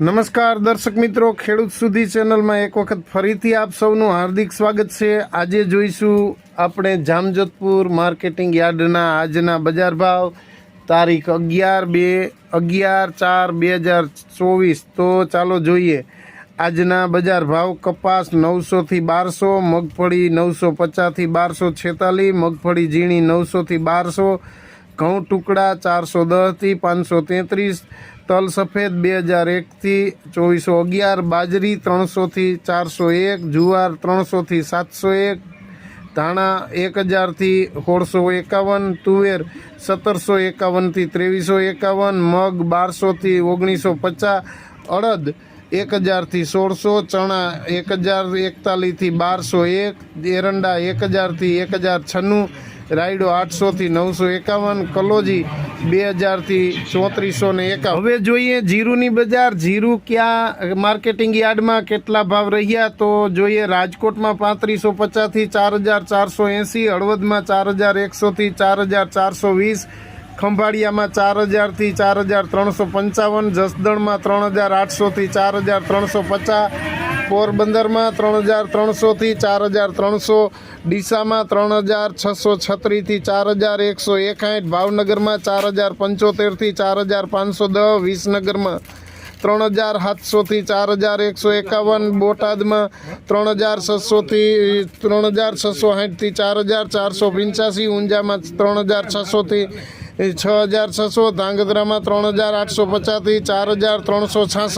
નમસ્કાર, દર્શક મિત્રો. ખેડૂત સુધી ચેનલમાં એક વખત ફરીથી આપ સૌનું હાર્દિક સ્વાગત છે. આજે જોઈશું આપણે જામજોધપુર માર્કેટિંગ યાર્ડના આજના બજાર ભાવ. તારીખ અગિયાર બે, અગિયાર ચાર બે હજાર ચોવીસ. તો ચાલો જોઈએ. આજના બજાર ભાવ કપાસ નવસોથી બારસો, મગફળી નવસો પચાસથી બારસો છેતાલીસ, મગફળી ઝીણી નવસોથી બારસો ઘઉં ટુકડા ચારસો દસથી પાંચસો તેત્રીસ, તલ સફેદ બે હજાર એકથી ચોવીસો અગિયાર, બાજરી ત્રણસોથી ચારસો એક, જુવાર ત્રણસોથી સાતસો એક, ધાણા એક હજારથી સોળસો એકાવન, તુવેર સત્તરસો એકાવનથી ત્રેવીસો એકાવન, મગ બારસોથી ઓગણીસો પચાસ, અડદ એક હજારથી સોળસો, ચણા એક હજાર એકતાલીસથી બારસો એક, એરંડા એક હજારથી એક હજાર છન્નું રાયડો આઠસોથી નવસો એકાવન, કલોજી બે હજારથી ચોત્રીસો ને એકાવન. હવે જોઈએ જીરુની બજાર. જીરું ક્યાં માર્કેટિંગ યાર્ડમાં કેટલા ભાવ રહ્યા તો જોઈએ રાજકોટમાં પાંત્રીસો પચાસથી ચાર હજાર ચારસો એંસી, હળવદમાં ચાર હજાર એકસોથી ચાર હજાર ચારસો વીસ, ખંભાળિયામાં ચાર હજારથી ચાર હજાર ત્રણસો પંચાવન, જસદણમાં ત્રણ હજાર આઠસોથી ચાર હજાર ત્રણસો પચાસ પોરબંદરમાં ત્રણ હજાર ત્રણસોથી ચાર હજાર ત્રણસો, ડીસામાં ત્રણ હજાર છસો છત્રીસથી ચાર હજાર એકસો એકાઠ ભાવનગરમાં ચાર હજાર પંચોતેરથી ચાર હજાર પાંચસો દસ, વિસનગરમાં ત્રણ હજાર સાતસોથી ચાર હજાર એકસો એકાવન, બોટાદમાં ત્રણ હજાર છસોથી ત્રણ હજાર છસો સાઠથી ચાર હજાર ચારસો પંચ્યાસી, ઊંઝામાં ત્રણ હજાર છસોથી છ હજાર છસો, ધાંગધ્રામાં ત્રણ હજાર આઠસો પચાસથી ચાર હજાર ત્રણસો છાસઠ.